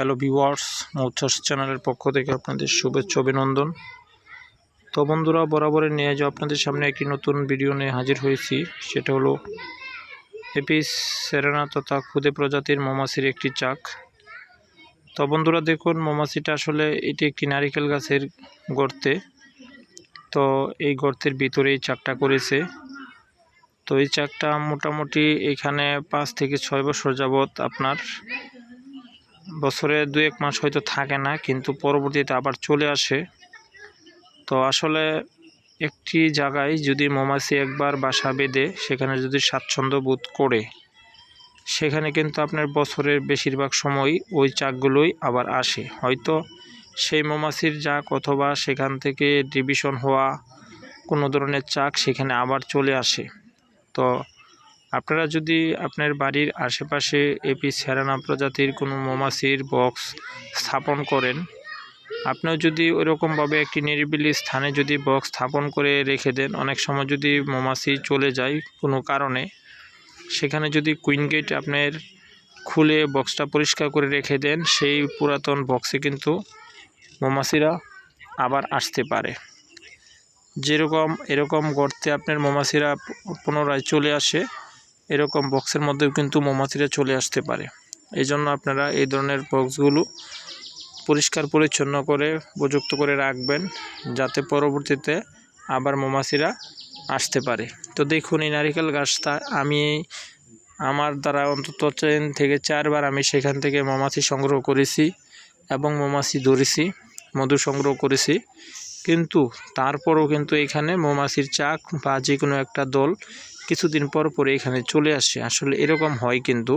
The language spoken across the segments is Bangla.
হ্যালো ভিউয়ার্স মৌচাষ চ্যানেলের পক্ষ থেকে আপনাদের শুভেচ্ছা, অভিনন্দন। তো বন্ধুরা বরাবরের নিয়ে যে আপনাদের সামনে একটি নতুন ভিডিও নিয়ে হাজির হয়েছি। সেটা হলো এপিস সেরেনা তথা খুদে প্রজাতির মৌমাছির একটি চাক। তো বন্ধুরা, দেখুন, মৌমাছিটা আসলে এটি একটি নারিকেল গাছের গর্তে। তো এই গর্তের ভিতরে এই চাকটা করেছে। তো এই চাকটা মোটামুটি এখানে পাঁচ থেকে ছয় বছর যাবৎ আপনার বছরে দু এক মাস হয়তো থাকে না, কিন্তু পরবর্তীতে আবার চলে আসে। তো আসলে একটি জায়গায় যদি মৌমাছি একবার বাসা বেঁধে, সেখানে যদি স্বাচ্ছন্দ্য বোধ করে, সেখানে কিন্তু আপনার বছরের বেশিরভাগ সময় ওই চাকগুলোই আবার আসে। হয়তো সেই মৌমাছির চাক অথবা সেখান থেকে ডিভিশন হওয়া কোনো ধরনের চাক সেখানে আবার চলে আসে। তো আপনারা যদি আপনার বাড়ির আশেপাশে এপি সেরানা প্রজাতির কোনো মৌমাছির বক্স স্থাপন করেন, আপনিও যদি ওইরকমভাবে একটি নিরিবিলি স্থানে যদি বক্স স্থাপন করে রেখে দেন, অনেক সময় যদি মৌমাছি চলে যায় কোনো কারণে, সেখানে যদি কুইন গেট আপনার খুলে বক্সটা পরিষ্কার করে রেখে দেন, সেই পুরাতন বক্সে কিন্তু মৌমাছিরা আবার আসতে পারে। যেরকম, এরকম গর্তে আপনার মৌমাছিরা পুনরায় চলে আসে এরকম বক্সের মধ্যেও কিন্তু মৌমাছিরা চলে আসতে পারে। এই জন্য আপনারা এই ধরনের বক্সগুলো পরিষ্কার, পরিচ্ছন্ন করে, উপযুক্ত করে রাখবেন যাতে পরবর্তীতে আবার মৌমাছিরা আসতে পারে। তো দেখুন, এই নারিকেল গাছটা আমি আমার দ্বারা অন্তত তিন থেকে চারবার আমি সেখান থেকে মৌমাছি সংগ্রহ করেছি এবং মৌমাছি ধরেছি, মধু সংগ্রহ করেছি। কিন্তু তারপরও কিন্তু এখানে মৌমাছির চাক বা যে কোনো একটা দল কিছুদিন পর পরে এখানে চলে আসে। আসলে এরকম হয় কিন্তু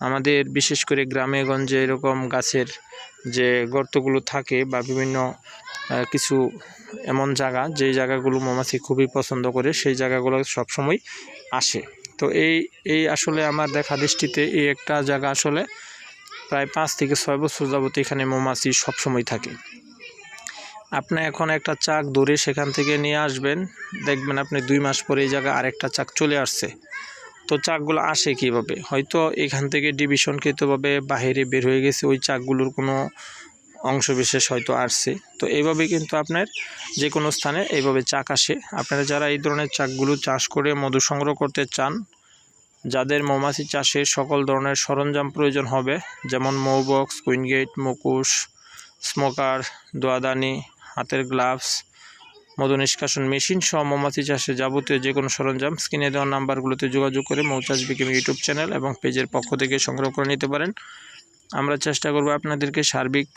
আমাদের বিশেষ করে গ্রামে গঞ্জে এরকম গাছের যে গর্তগুলো থাকে বা বিভিন্ন কিছু এমন জায়গা, যেই জায়গাগুলো মৌমাছি খুবই পছন্দ করে, সেই জায়গাগুলো সবসময় আসে। তো এই এই আসলে আমার দেখা দৃষ্টিতে এই একটা জায়গা আসলে প্রায় পাঁচ থেকে ছয় বছর যাবত এখানে মৌমাছি সবসময় থাকে। আপনি এখন একটা চাক ধরে সেখান থেকে নিয়ে আসবেন। দেখবেন আপনি দুই মাস পরে এই জায়গায় আরেকটা চাক চলে আসছে। তো চাকগুলো আসে কীভাবে? হয়তো এখান থেকে ডিভিশনকৃতভাবে বাহিরে বের হয়ে গেছে, ওই চাকগুলোর কোনো অংশ বিশেষ হয়তো আসছে। তো এইভাবে কিন্তু আপনার যে কোনো স্থানে এইভাবে চাক আসে। আপনারা যারা এই ধরনের চাকগুলো চাষ করে মধু সংগ্রহ করতে চান, যাদের মৌমাছি চাষে সকল ধরনের সরঞ্জাম প্রয়োজন হবে, যেমন মৌবক্স, কুইনগেট, মুকুশ, স্মোকার, দোয়াদানি হাতের গ্লাভস, মধু নিষ্কাশন মেশিন সহ মৌমাছি চাষে যাবতীয় যে কোনো সরঞ্জাম, স্ক্রিনে দেওয়া নাম্বারগুলোতে যোগাযোগ করে মৌচাষ বিকেম ইউটিউব চ্যানেল এবং পেজের পক্ষ থেকে সংগ্রহ করে নিতে পারেন। আমরা চেষ্টা করব আপনাদেরকে সার্বিক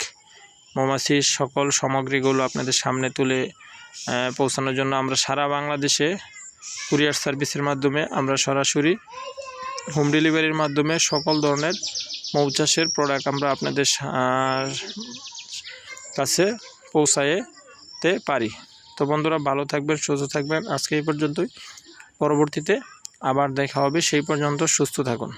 মৌমাছির সকল সামগ্রীগুলো আপনাদের সামনে তুলে পৌঁছানোর জন্য আমরা সারা বাংলাদেশে কুরিয়ার সার্ভিসের মাধ্যমে আমরা সরাসরি হোম ডেলিভারির মাধ্যমে সকল ধরনের মৌচাষের প্রোডাক্ট আমরা আপনাদের কাছে পৌঁছাইতে পারি। তো বন্ধুরা, ভালো থাকবেন, সুস্থ থাকবেন। আজকে এই পর্যন্তই। পরবর্তীতে আবার দেখা হবে। সেই পর্যন্ত সুস্থ থাকুন।